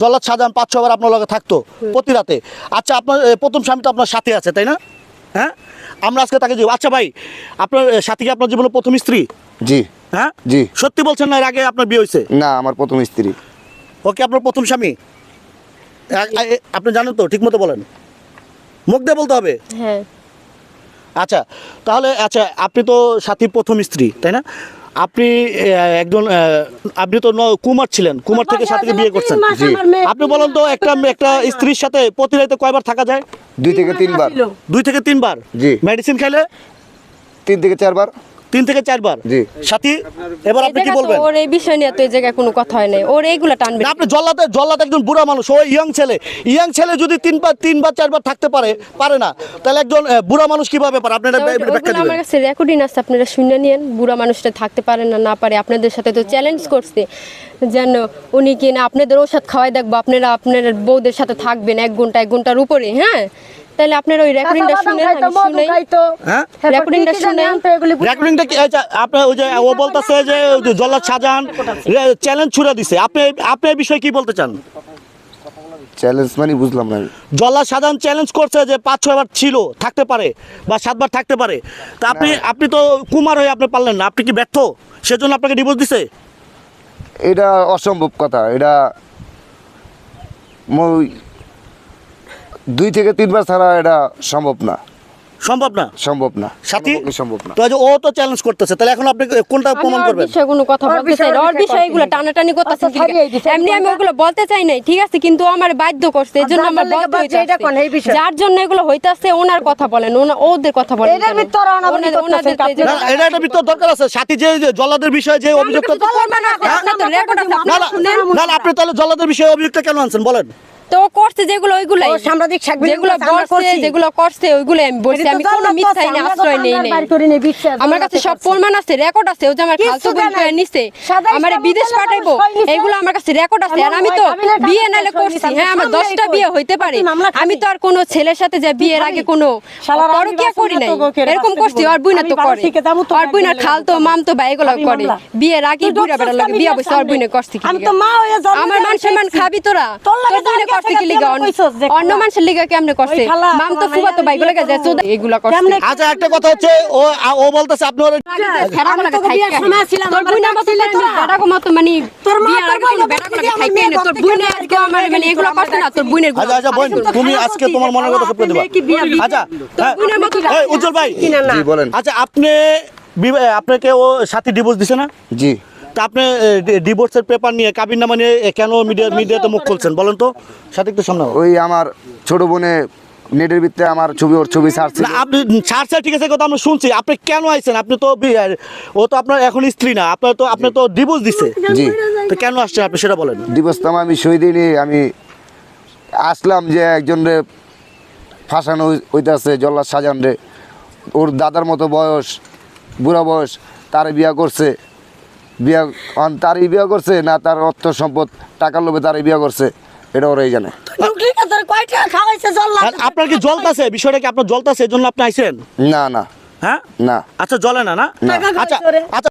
জল্লাদ শাহজাহান পাঁচ ছবার আপনার লগে থাকতো প্রতি রাতে। আচ্ছা আপনার প্রথম স্বামী তো আপনার সাথে আছে তাই না? হ্যাঁ? আমরা আজকে তাকে আচ্ছা ভাই আপনার সাথী কি আপনার জীবনের প্রথম স্ত্রী? জি। হ্যাঁ? জি। সত্যি বলছেন না এর আগে আপনার বিয়ে হয়েছে? না আমার প্রথম স্ত্রী। ওকে আপনার প্রথম স্বামী? আপনি জানেন তো ঠিক মতো বলেন। মুখ দিয়ে বলতে হবে? হ্যাঁ। আচ্ছা তাহলে আচ্ছা আপনি তো সাথীর প্রথম স্ত্রী তাই না? আপনি আহ, একজন আহ, আপনি তো ন- কুমার ছিলেন কুমার থেকে সাথে বিয়ে করছেন। আপনি বলেন তো একটা একটা স্ত্রীর সাথে প্রতি রাতে কয়বার থাকা যায়? দুই থেকে তিনবার। দুই থেকে তিনবার? জি। মেডিসিন খেলে তিন থেকে চারবার। তিন থেকে চারবার? সাথী এবার আপনি কি বলবেন? ওর এই বিষয় নিয়ে তো এই জায়গায় কোনো কথা হয় নাই। ওর এইগুলা টানবে আপনি জল্লাতে জল্লাতে একজন বুড়া মানুষ ও ইয়াং ছেলে। ইয়াং ছেলে যদি তিনবার তিনবার চারবার থাকতে পারে পারে না তাহলে একজন বুড়া মানুষ কীভাবে পারে? আপনি এটা ব্যাখ্যা ওগুলো আমার কাছে রেকর্ডিং আছে আপনারা শুনে নিন বুড়া মানুষটা থাকতে পারে না না পারে আপনাদের সাথে তো চ্যালেঞ্জ করছে। যেন উনি কি না আপনাদের ওষুধ খাওয়াই দেখব আপনারা আপনার বউদের সাথে থাকবেন এক ঘণ্টা এক ঘণ্টার উপরে হ্যাঁ? তাহলে আপনারা ওই রেকর্ডিংটা শুনে শুনে হ্যাঁ? রেকর্ডিংটা শুনে রেকর্ডিংটা কি আচ্ছা, আপনার ওই যে ও বলতেছে যে জল্লাদ শাহজাহান চ্যালেঞ্জ ছুড়ে দিছে। আপনি আপনি এই বিষয়ে কি বলতে চান? চ্যালেঞ্জ মানে বুঝলাম না শাহজাহান চ্যালেঞ্জ করছে যে পাঁচ ছয়বার ছিল থাকতে পারে বা সাতবার থাকতে পারে। তা আপনি আপনি তো কুমার হয়ে আপনি পারলেন না। আপনি কি ব্যর্থ? সেজন্য আপনাকে ডিভোর্স দিছে? এটা অসম্ভব কথা। এটা মই- দুই থেকে তিনবার ছাড়া এটা সম্ভব না। সম্ভব না? সম্ভব না। সাথী? সম্ভব না তো ও তো চ্যালেঞ্জ করতেছে তাহলে এখন আপনি কোনটা প্রমাণ করবেন? বিষয়ে কোনো কথা বলতে চাই ওর বিষয়ে এগুলো টানাটানি করতেছেন আচ্ছা, ছাড়িয়ে দিছে, এমনি আমি ওগুলো বলতে চাই নাই ঠিক আছে? কিন্তু আমার বাধ্য করছে এই আমার বলতে বাধ্য, এটা কোন এই বিষয়? যার জন্য এগুলো হইতাছে ওনার কথা বলেন ওদের কথা বলেন? ওনাদের- এটা দরকার আছে। সাথী যে জল্লাদের বিষয়ে যে। না না, আপনি তাহলে জল্লাদের বিষয়ে অভিযোগটা কেন আনছেন? বলেন। তো করছে যেগুলো ওইগুলাই। সাংবাদিক যেগুলো করছে। যেগুলো করছে ওইগুলো আমি বলছি আমি কোনো মিথ্যাই না আশ্রয় নেই নাই। আমার কাছে সব প্রমাণ আছে রেকর্ড আছে ও যে আমার বোন করে নিছে। আমার বিদেশ পাঠাইবো। এইগুলো আমার কাছে রেকর্ড আছে। আর আমি তো বিয়ে নালে করছি। হ্যাঁ আমার? বিয়ে হইতে পারে। আমি তো আর কোনো ছেলের সাথে যে বিয়ের আগে কোনো পরকিয়া করি নাই। তো এরকম করছি আর বুইনা তো করে। তো আর বুইনা একদিন খালতো লাগবে। মামতো বা এগুলো করে। বিয়ের আগে তুই বুড়া লাগে বিয়া বসে আর বুইনা করছি আমি তো মা হয়ে আমার মান সম্মান খাবি তোরা তোর বুইনা করছে কি লিগা তুই কইছস যে অন্য মানুষের লিগা কেমনে করছে মাম তো ফুবা তো মাইয়া গেছে করব। এগুলা করছে আচ্ছা একটা কথা হচ্ছে ও ও বলতেছে আপনি ওর খেরা লাগা তোকে বিয়ের থাইকা। সময় ছিলাম, তোর বুইনা মতো ছিলি করে তোরা। বেটাকো মানে তোর মা তোর আগে ভাই কোনো বাবা বেটাকো থেকে লাগা আমার থাইকা মেয়ে না। তোর বুইনা আজকে আমার মানে এগুলো করছে না তোর বুইনের আচ্ছা আচ্ছা বোন তুমি আজকে তোমার মনের কথা সব দিবা আচ্ছা হ্যাঁ। বুইনের মতো এই, উজ্জ্বল ভাই জি বলেন আচ্ছা আপনি আপনাকে ও সাথী ডিভোর্স দিছে না জি তা আপনি ডিভোর্সের পেপার নিয়ে কাবির নামা নিয়ে কেন মিডিয়া মিডিয়াতে মুখ খুলছেন? বলেন তো সাথে একটু সামনে ওই আমার ছোট বোনে নেটের ভিত্তে আমার ছবি ওর ছবি ছাড়ছে না আপনি ছাড় ছাড় ঠিক আছে কথা আমরা শুনছি। আপনি কেন আইছেন? আপনি তো ও তো আপনার এখন স্ত্রী না আপনার তো আপনি তো ডিভোর্স দিছে। জি। তো কেন আসছেন আপনি সেটা বলেন। ডিভোর্স তো আমি সই দিইনি আমি আসলাম যে একজনরে ফাঁসানো হইতাছে জল্লাদ সাজান রে। ওর দাদার মতো বয়স বুড়া বয়স তারে বিয়া করছে। বিয়া অন তারই বিয়া করছে না তার অর্থ সম্পদ টাকার লোভে তারই বিয়া করছে এটা ওরাই জানে। আর আপনার কি জলতাছে বিষয়টা কি আপনার জলতাছে এই জন্য আপনি আইছেন? না না। হ্যাঁ? না। আচ্ছা জলে না না? না। আচ্ছা আচ্ছা।